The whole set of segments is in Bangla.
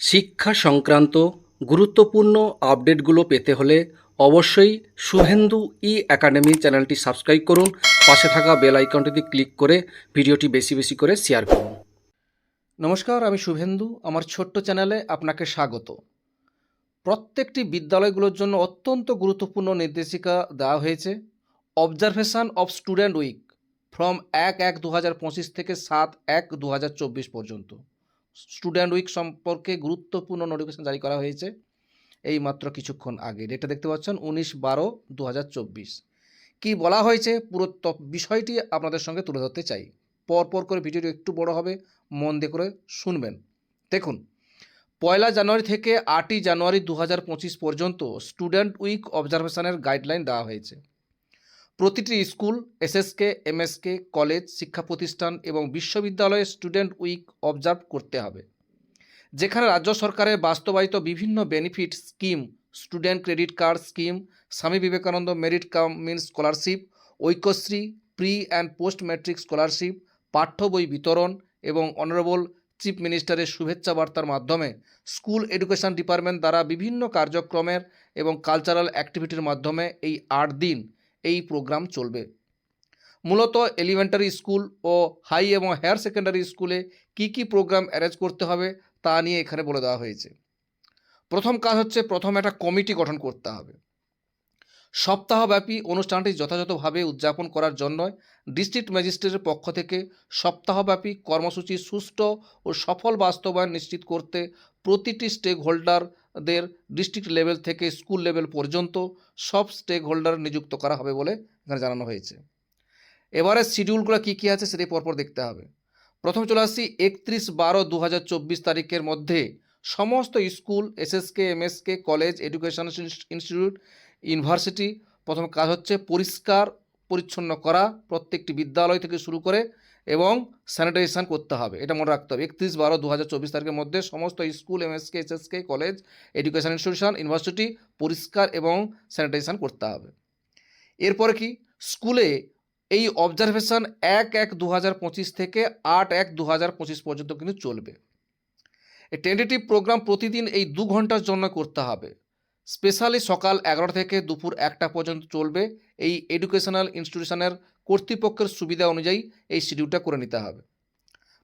শিক্ষা সংক্রান্ত গুরুত্বপূর্ণ আপডেটগুলো পেতে হলে অবশ্যই শুভেন্দু ই একাডেমি চ্যানেলটি সাবস্ক্রাইব করুন। পাশে থাকা বেল আইকনটিতে ক্লিক করে ভিডিওটি বেশি বেশি করে শেয়ার করুন। নমস্কার, আমি শুভেন্দু। আমার ছোট্ট চ্যানেলে আপনাকে স্বাগত। প্রত্যেকটি বিদ্যালয়গুলোর জন্য অত্যন্ত গুরুত্বপূর্ণ নির্দেশিকা দেওয়া হয়েছে। Observation of student week from এক এক দু থেকে সাত এক দু পর্যন্ত। স্টুডেন্ট উইক সম্পর্কে গুরুত্বপূর্ণ নোটিফিকেশন জারি করা হয়েছে। এই মাত্র কিছুক্ষণ আগে। ডেটটা দেখতে পাচ্ছেন, উনিশ বারো দু কী বলা হয়েছে? পুরো বিষয়টি আপনাদের সঙ্গে তুলে ধরতে চাই। পর পর করে ভিডিওটি একটু বড় হবে, মন দিয়ে করে শুনবেন। দেখুন, পয়লা জানুয়ারি থেকে আটই জানুয়ারি দু হাজার পঁচিশ পর্যন্ত স্টুডেন্ট উইক অবজারভেশনের গাইডলাইন দেওয়া হয়েছে। প্রতিটি স্কুল, এসএসকে, এমএসকে, কলেজ, শিক্ষা প্রতিষ্ঠান এবং বিশ্ববিদ্যালয়ে স্টুডেন্ট উইক অবজার্ভ করতে হবে, যেখানে রাজ্য সরকারের বাস্তবায়িত বিভিন্ন benefit scheme, student credit card scheme, Swami Vivekananda merit cum means scholarship, Aikyashree, pre and post matric scholarship, পাঠ্য বই বিতরণ এবং অনারেবল চিফ মিনিস্টারের শুভেচ্ছা বার্তার মাধ্যমে স্কুল এডুকেশন ডিপার্টমেন্ট দ্বারা বিভিন্ন কার্যক্রমের এবং কালচারাল অ্যাক্টিভিটির মাধ্যমে এই আট দিন এই প্রোগ্রাম চলবে। মূলত এলিমেন্টারি স্কুল ও হাই এবং হায়ার সেকেন্ডারি স্কুলে কি কি প্রোগ্রাম অ্যারেঞ্জ করতে হবে তা নিয়ে এখানে বলে দেওয়া হয়েছে। প্রথম কাজ হচ্ছে প্রথম একটা কমিটি গঠন করতে হবে। সপ্তাহব্যাপী অনুষ্ঠানটি যথাযথভাবে উদযাপন করার জন্য ডিস্ট্রিক্ট ম্যাজিস্ট্রেটের পক্ষ থেকে সপ্তাহব্যাপী কর্মসূচি সুষ্ঠু ও সফল বাস্তবায়ন নিশ্চিত করতে প্রতিটি স্টেক হোল্ডারদের ডিস্ট্রিক্ট লেভেল থেকে স্কুল লেভেল পর্যন্ত সব স্টেক হোল্ডার নিযুক্ত করা হবে বলে এখানে জানানো হয়েছে। এবারে শিডিউলগুলো কী কী আছে সেটাই পরপর দেখতে হবে। প্রথম চলে আসছি একত্রিশ বারো দু তারিখের মধ্যে সমস্ত school, SSK, MSK, college, education institute, university, প্রথম কাজ হচ্ছে পরিষ্কার পরিচ্ছন্ন করা প্রত্যেকটি বিদ্যালয় থেকে শুরু করে এবং স্যানিটাইজেশন করতে হবে। এটা মনে রাখতে হবে। একত্রিশ বারো দু হাজার চব্বিশ তারিখের মধ্যে সমস্ত school MSK SSK college, education institution, university পরিষ্কার এবং স্যানিটাইজেশন করতে হবে। এরপরে কি? স্কুলে এই অবজারভেশন এক এক দু হাজার পঁচিশ থেকে আট এক দু হাজার পঁচিশ পর্যন্ত কিন্তু চলবে। টেন্টেটিভ প্রোগ্রাম প্রতিদিন এই দু ঘণ্টার জন্য করতে হবে। স্পেশালি সকাল এগারোটা থেকে দুপুর একটা পর্যন্ত চলবে। এই এডুকেশনাল ইনস্টিটিউশনের কর্তৃপক্ষের সুবিধা অনুযায়ী এই শিডিউলটা করে নিতে হবে।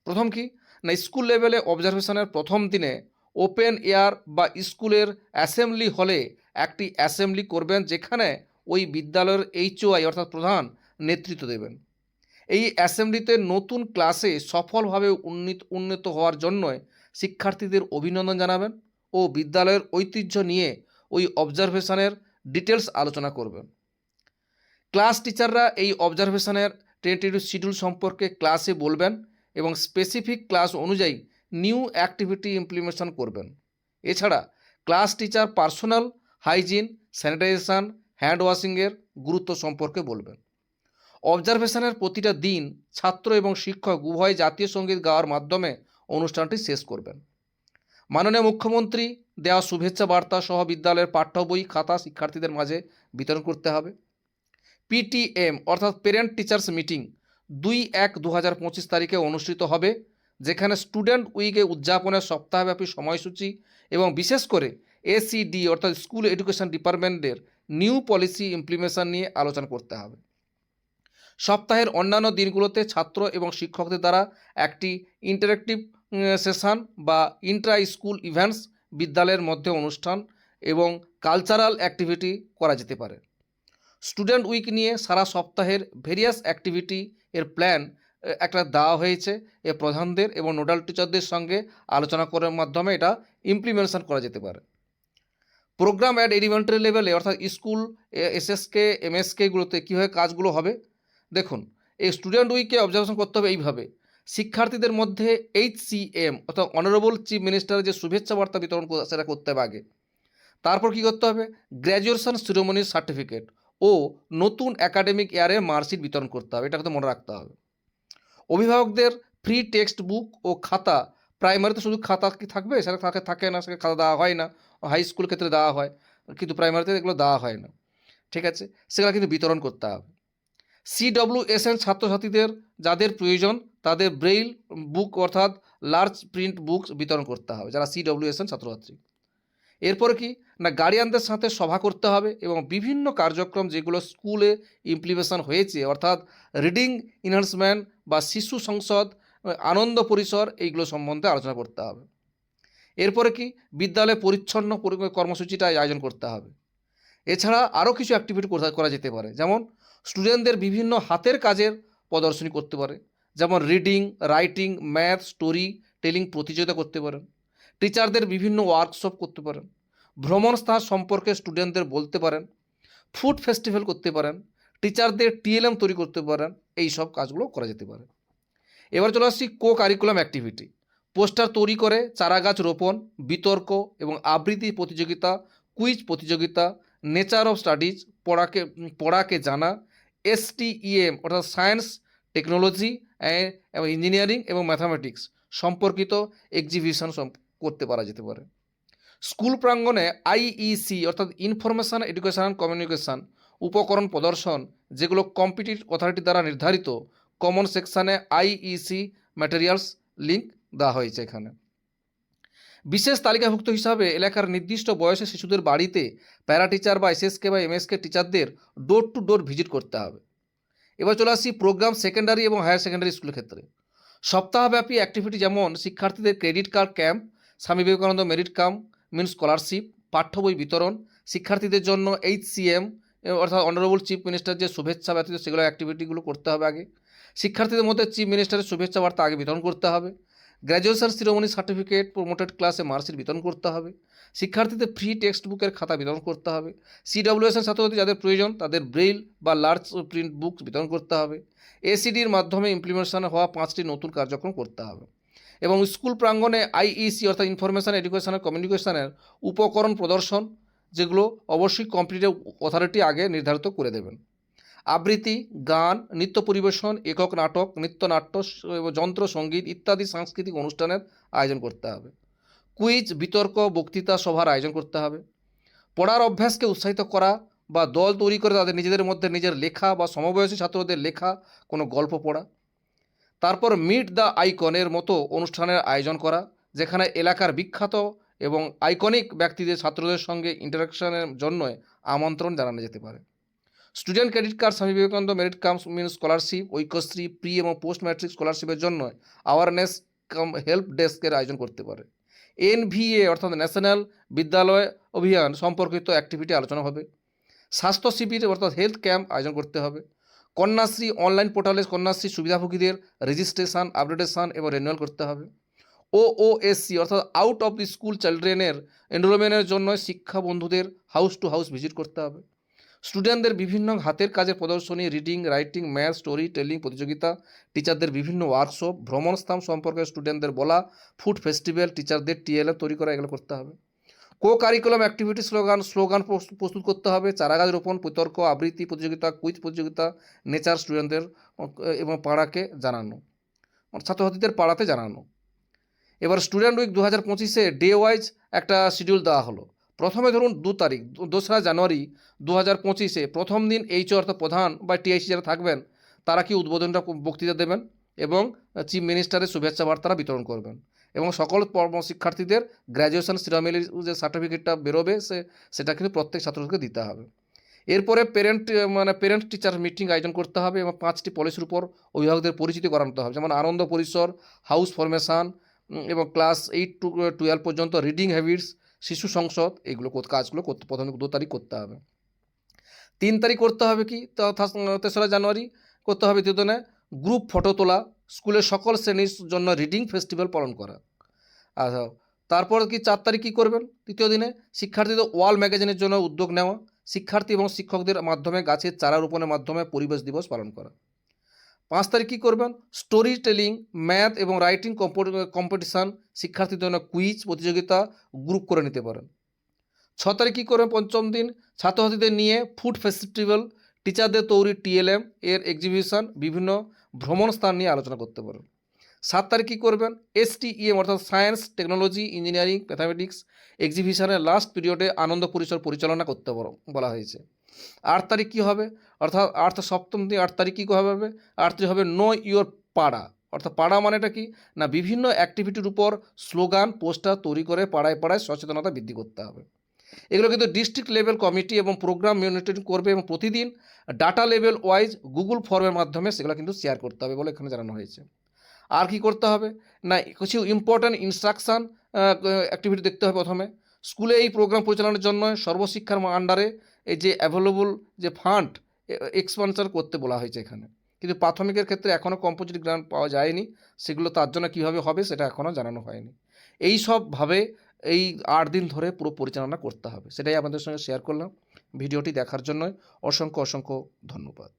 প্রথম কি? না স্কুল লেভেলে অবজারভেশনের প্রথম দিনে ওপেন এয়ার বা স্কুলের অ্যাসেম্বলি হলে একটি অ্যাসেম্বলি করবেন যেখানে ওই বিদ্যালয়ের এইচওআই অর্থাৎ প্রধান নেতৃত্ব দেবেন। এই অ্যাসেম্বলিতে নতুন ক্লাসে সফলভাবে উন্নীত, উন্নত হওয়ার জন্য শিক্ষার্থীদের অভিনন্দন জানাবেন ও বিদ্যালয়ের ঐতিহ্য নিয়ে ওই অবজারভেশনের ডিটেলস আলোচনা করবেন। ক্লাস টিচাররা এই অবজারভেশনের টেন্টেটিভ শিডিউল সম্পর্কে ক্লাসে বলবেন এবং স্পেসিফিক ক্লাস অনুযায়ী নিউ অ্যাক্টিভিটি ইমপ্লিমেশন করবেন। এছাড়া class teacher personal hygiene, sanitization, hand ওয়াশিংয়ের গুরুত্ব সম্পর্কে বলবেন। অবজারভেশনের প্রতিটা দিন ছাত্র এবং শিক্ষক উভয় জাতীয় সংগীত গাওয়ার মাধ্যমে অনুষ্ঠানটি শেষ করবেন। মাননীয় মুখ্যমন্ত্রী দেওয়া শুভেচ্ছা বার্তা সহ বিদ্যালয়ের পাঠ্য বই, খাতা শিক্ষার্থীদের মাঝে বিতরণ করতে হবে। পিটিএম অর্থাৎ পেরেন্ট টিচার্স মিটিং দুই এক দু হাজার পঁচিশ তারিখে অনুষ্ঠিত হবে, যেখানে স্টুডেন্ট উইকে উদযাপনের সপ্তাহব্যাপী সময়সূচি এবং বিশেষ করে এসিডি অর্থাৎ স্কুল এডুকেশন ডিপার্টমেন্টের নিউ পলিসি ইমপ্লিমেশন নিয়ে আলোচনা করতে হবে। সপ্তাহের অন্যান্য দিনগুলোতে ছাত্র এবং শিক্ষকদের দ্বারা একটি ইন্টারেক্টিভ সেশন বা ইন্ট্রা স্কুল ইভেন্টস বিদ্যালয়ের মধ্যে অনুষ্ঠান এবং কালচারাল অ্যাক্টিভিটি করা যেতে পারে। স্টুডেন্ট উইক নিয়ে সারা সপ্তাহের ভেরিয়াস অ্যাক্টিভিটি এর প্ল্যান একটা দেওয়া হয়েছে। এ প্রধানদের এবং নোডাল টিচারদের সঙ্গে আলোচনা করার মাধ্যমে এটা ইমপ্লিমেন্টেশন করা যেতে পারে। প্রোগ্রাম অ্যাট এলিমেন্টারি লেভেলে অর্থাৎ স্কুল এসএসকে এমএসকেগুলোতে কীভাবে কাজগুলো হবে? দেখুন, এই স্টুডেন্ট উইকে অবজারভেশন করতে হবে এইভাবে। শিক্ষার্থীদের মধ্যে এইচ সি এম অর্থাৎ অনারেবল চিফ মিনিস্টারের যে শুভেচ্ছা বার্তা বিতরণ সেটা করতে হবে আগে। তারপর কী করতে হবে? গ্র্যাজুয়েশন সিরোমনির সার্টিফিকেট ও নতুন একাডেমিক ইয়ারের মার্কশিট বিতরণ করতে হবে। এটা কিন্তু মনে রাখতে হবে। অভিভাবকদের ফ্রি টেক্সট বুক ও খাতা প্রাইমারিতে শুধু খাতা কি থাকবে? সেটা থাকে থাকে না সেটা খাতা দেওয়া হয় না। হাই স্কুল ক্ষেত্রে দেওয়া হয়, কিন্তু প্রাইমারিতে এগুলো দেওয়া হয় না। ঠিক আছে? সেগুলো কিন্তু বিতরণ করতে হবে। সিডব্লিউ এস এন ছাত্রছাত্রীদের যাদের প্রয়োজন, তাদের ব্রেইল বুক অর্থাৎ লার্জ প্রিন্ট বুকস বিতরণ করতে হবে, যারা সিডব্লিউএসএন ছাত্রছাত্রী। এরপরে কি? না গার্ডিয়ানদের সাথে সভা করতে হবে এবং বিভিন্ন কার্যক্রম যেগুলো স্কুলে ইমপ্লিমেশন হয়েছে, অর্থাৎ রিডিং ইনহান্সমেন্ট বা শিশু সংসদ, আনন্দ পরিসর, এইগুলো সম্বন্ধে আলোচনা করতে হবে। এরপরে কি? বিদ্যালয়ে পরিচ্ছন্ন পরি- কর্মসূচিটা আয়োজন করতে হবে। এছাড়া আরও কিছু অ্যাক্টিভিটি করা যেতে পারে, যেমন স্টুডেন্টদের বিভিন্ন হাতের কাজের প্রদর্শনী করতে পারে। যেমন reading writing math story telling প্রতিযোগিতা করতে পারেন। টিচারদের বিভিন্ন ওয়ার্কশপ করতে পারেন। ভ্রমণ স্থান সম্পর্কে স্টুডেন্টদের বলতে পারেন। ফুড ফেস্টিভ্যাল করতে পারেন। টিচারদের টিএলএম তৈরি করতে পারেন। এই সব কাজগুলো করা যেতে পারে। এবার চলে আসছি কো কারিকুলাম অ্যাক্টিভিটি পোস্টার তৈরি করে চারাগাছ রোপণ, বিতর্ক এবং আবৃত্তি প্রতিযোগিতা কুইজ প্রতিযোগিতা নেচার অফ স্টাডিজ পড়াকে পড়াকে জানা এসটিইএম অর্থাৎ সায়েন্স টেকনোলজি এবং ইঞ্জিনিয়ারিং এবং ম্যাথামেটিক্স সম্পর্কিত এক্সিবিশন করতে পারা যেতে পারে। স্কুল প্রাঙ্গণে আইইসি অর্থাৎ ইনফরমেশান এডুকেশন অ্যান্ড কমিউনিকেশান উপকরণ প্রদর্শন, যেগুলো কম্পিটিভ অথরিটি দ্বারা নির্ধারিত কমন সেকশানে আইইসি ম্যাটেরিয়ালস লিঙ্ক দেওয়া হয়েছে এখানে। বিশেষ তালিকাভুক্ত হিসাবে এলাকার নির্দিষ্ট বয়সে শিশুদের বাড়িতে প্যারা টিচার বা এসএসকে বা এমএসকে টিচারদের ডোর টু ডোর ভিজিট করতে হবে। এবার চলে আসি প্রোগ্রাম সেকেন্ডারি এবং হায়ার সেকেন্ডারি স্কুলের ক্ষেত্রে। সপ্তাহব্যাপী অ্যাক্টিভিটি যেমন শিক্ষার্থীদের credit card camp, Swami Vivekananda merit cum means scholarship, পাঠ্য বই বিতরণ, শিক্ষার্থীদের জন্য এইচ সিএম অর্থাৎ অনারেবল চিফ মিনিস্টার যে শুভেচ্ছা ব্যতীত সেগুলো অ্যাক্টিভিটিগুলো করতে হবে আগে। শিক্ষার্থীদের মধ্যে চিফ মিনিস্টারের শুভেচ্ছা বার্তা আগে বিতরণ করতে হবে। গ্র্যাজুয়েশন শিরোমণি সার্টিফিকেট প্রমোটেড ক্লাসে মার্কশিট বিতরণ করতে হবে। শিক্ষার্থীদের ফ্রি টেক্সট বুকের খাতা বিতরণ করতে হবে। সিডব্লিউএসের ছাত্রছাত্রী যাদের প্রয়োজন, তাদের ব্রেইল বা লার্জ প্রিন্ট বুক বিতরণ করতে হবে। এসিডির মাধ্যমে ইমপ্লিমেন্টেশন হওয়া পাঁচটি নতুন কার্যক্রম করতে হবে। এবং স্কুল প্রাঙ্গণে আইইসি অর্থাৎ ইনফরমেশান এডুকেশন কমিউনিকেশনের উপকরণ প্রদর্শন, যেগুলো অবশ্যই কম্পিটিটিভ অথরিটি আগে নির্ধারিত করে দেবেন। আবৃত্তি, গান, নৃত্য পরিবেশন, একক নাটক নৃত্যনাট্য যন্ত্র, সংগীত ইত্যাদি সাংস্কৃতিক অনুষ্ঠানের আয়োজন করতে হবে। কুইজ, বিতর্ক, বক্তৃতা সভার আয়োজন করতে হবে। পড়ার অভ্যাসকে উৎসাহিত করা বা দল তৈরি করে তাদের নিজেদের মধ্যে নিজের লেখা বা সমবয়সী ছাত্রদের লেখা, কোনো গল্প পড়া। তারপর মিট দ্য আইকনের মতো অনুষ্ঠানের আয়োজন করা, যেখানে এলাকার বিখ্যাত এবং আইকনিক ব্যক্তিদের, ছাত্রদের সঙ্গে ইন্টারাকশনের জন্য আমন্ত্রণ জানানো যেতে পারে। Student credit card Swami Vivekananda merit cum means scholarship, Aikyashree, pre এবং পোস্ট ম্যাট্রিক স্কলারশিপের জন্য অ্যাওয়ারনেস কাম হেল্প ডেস্কের আয়োজন করতে পারে। এনভিএ অর্থাৎ ন্যাশনাল বিদ্যালয় অভিযান সম্পর্কিত অ্যাক্টিভিটি আলোচনা হবে। স্বাস্থ্য শিবির অর্থাৎ হেলথ ক্যাম্প আয়োজন করতে হবে। কন্যাশ্রী অনলাইন পোর্টালে কন্যাশ্রী সুবিধাভোগীদের রেজিস্ট্রেশন আপডেটেশন এবং রেনুয়াল করতে হবে। ও ও এসসি অর্থাৎ আউট অফ দি স্কুল চিলড্রেনের এনরোলমেন্টের জন্য শিক্ষা বন্ধুদের হাউস টু হাউস ভিজিট করতে হবে। স্টুডেন্টদের বিভিন্ন হাতের কাজের প্রদর্শনী reading writing math story telling প্রতিযোগিতা টিচারদের বিভিন্ন ওয়ার্কশপ ভ্রমণ স্থান সম্পর্কে স্টুডেন্টদের বলা ফুড ফেস্টিভ্যাল টিচারদের টিএলএ তৈরি করা, এগুলো করতে হবে। Co curriculum activity slogan slogan প্রস্তুত করতে হবে, চারাগাছ রোপণ, বিতর্ক, আবৃত্তি প্রতিযোগিতা কুইজ প্রতিযোগিতা নেচার স্টুডেন্টদের এবং পাড়াকে জানানো মানে ছাত্রছাত্রীদের পাড়াতে জানানো। এবার স্টুডেন্ট উইক দু হাজার পঁচিশে ডে ওয়াইজ একটা শিডিউল দেওয়া হলো। প্রথমে ধরুন দু তারিখ, দোসরা জানুয়ারি দু হাজার পঁচিশে প্রথম দিন এইচ অর্থাৎ প্রধান বা টিআইসি যারা থাকবেন, তারা কি উদ্বোধনটা বক্তৃতা দেবেন এবং চিফ মিনিস্টারের শুভেচ্ছা বার্তারা বিতরণ করবেন এবং সকল শিক্ষার্থীদের গ্র্যাজুয়েশন সিরামিলির যে সার্টিফিকেটটা বেরোবে, সে, সেটা কিন্তু প্রত্যেক ছাত্রকে দিতে হবে। এরপরে পেরেন্ট মানে পেরেন্ট টিচার মিটিং আয়োজন করতে হবে এবং পাঁচটি পলিসির উপর অভিভাবকদের পরিচিতি করাতে হবে। যেমন আনন্দ পরিসর হাউস ফরমেশন এবং ক্লাস এইট টু টুয়েলভ পর্যন্ত রিডিং হ্যাবিটস শিশু সংসদ এগুলো কাজগুলো করতে প্রথমে দু তারিখ করতে হবে। তিন তারিখ করতে হবে কি? তেসরা জানুয়ারি করতে হবে দ্বিতীয় গ্রুপ ফটো তোলা, স্কুলের সকল শ্রেণির জন্য রিডিং ফেস্টিভ্যাল পালন করা। আচ্ছা তারপর কি চার তারিখ কী করবেন? তৃতীয় দিনে শিক্ষার্থীদের ওয়াল ম্যাগাজিনের জন্য উদ্যোগ নেওয়া, শিক্ষার্থী এবং শিক্ষকদের মাধ্যমে গাছের চারা রোপণের মাধ্যমে পরিবেশ দিবস পালন করা। পাঁচ তারিখ কী করবেন? স্টোরি টেলিং ম্যাথ এবং রাইটিং কম্পিটিশান শিক্ষার্থীদের জন্য কুইজ প্রতিযোগিতা গ্রুপ করে নিতে পারেন। ছ তারিখ কী করবেন? পঞ্চম দিন, ছাত্রছাত্রীদের নিয়ে ফুড ফেস্টিভ্যাল টিচারদের তৈরি টিএলএম এর এক্সিবিশন বিভিন্ন ভ্রমণ স্থান নিয়ে আলোচনা করতে পারেন। সাত তারিখ কী করবেন? এসটিইএম অর্থাৎ সায়েন্স টেকনোলজি ইঞ্জিনিয়ারিং ম্যাথামেটিক্স এক্সিবিশনের লাস্ট পিরিয়ডে আনন্দ পরিসর পরিচালনা করতে বলা হয়েছে। আট তারিখ কী হবে? অর্থাৎ আট সপ্তম দিন আট তারিখ কী হবে? আট তারিখ হবে নো ইয়োর পাড়া। অর্থাৎ পাড়া মানেটা কি? না, বিভিন্ন অ্যাক্টিভিটির উপর স্লোগান, পোস্টার তৈরি করে পাড়ায় পাড়ায় সচেতনতা বৃদ্ধি করতে হবে। এগুলো কিন্তু ডিস্ট্রিক্ট লেভেল কমিটি এবং প্রোগ্রাম মনিটরিং করবে এবং প্রতিদিন ডাটা লেভেল ওয়াইজ গুগল ফর্মের মাধ্যমে সেগুলো কিন্তু শেয়ার করতে হবে বলে এখানে জানানো হয়েছে। আর কি করতে হবে? না, কিছু ইম্পর্ট্যান্ট ইনস্ট্রাকশান অ্যাক্টিভিটি দেখতে হবে প্রথমে। স্কুলে এই প্রোগ্রাম পরিচালনার জন্য সর্বশিক্ষার আন্ডারে এই যে অ্যাভেলেবল যে ফান্ড এক্সপেন্সার করতে বলা হয়েছে এখানে। কিন্তু প্রাথমিকের ক্ষেত্রে এখনও কম্পোজিট গ্রান্ট পাওয়া যায়নি। সেগুলো তার জন্য কীভাবে হবে সেটা এখনও জানানো হয়নি। এই সবভাবে এই আট দিন ধরে পুরো পরিচালনা করতে হবে। সেটাই আপনাদের সঙ্গে শেয়ার করলাম। ভিডিওটি দেখার জন্য অসংখ্য অসংখ্য ধন্যবাদ।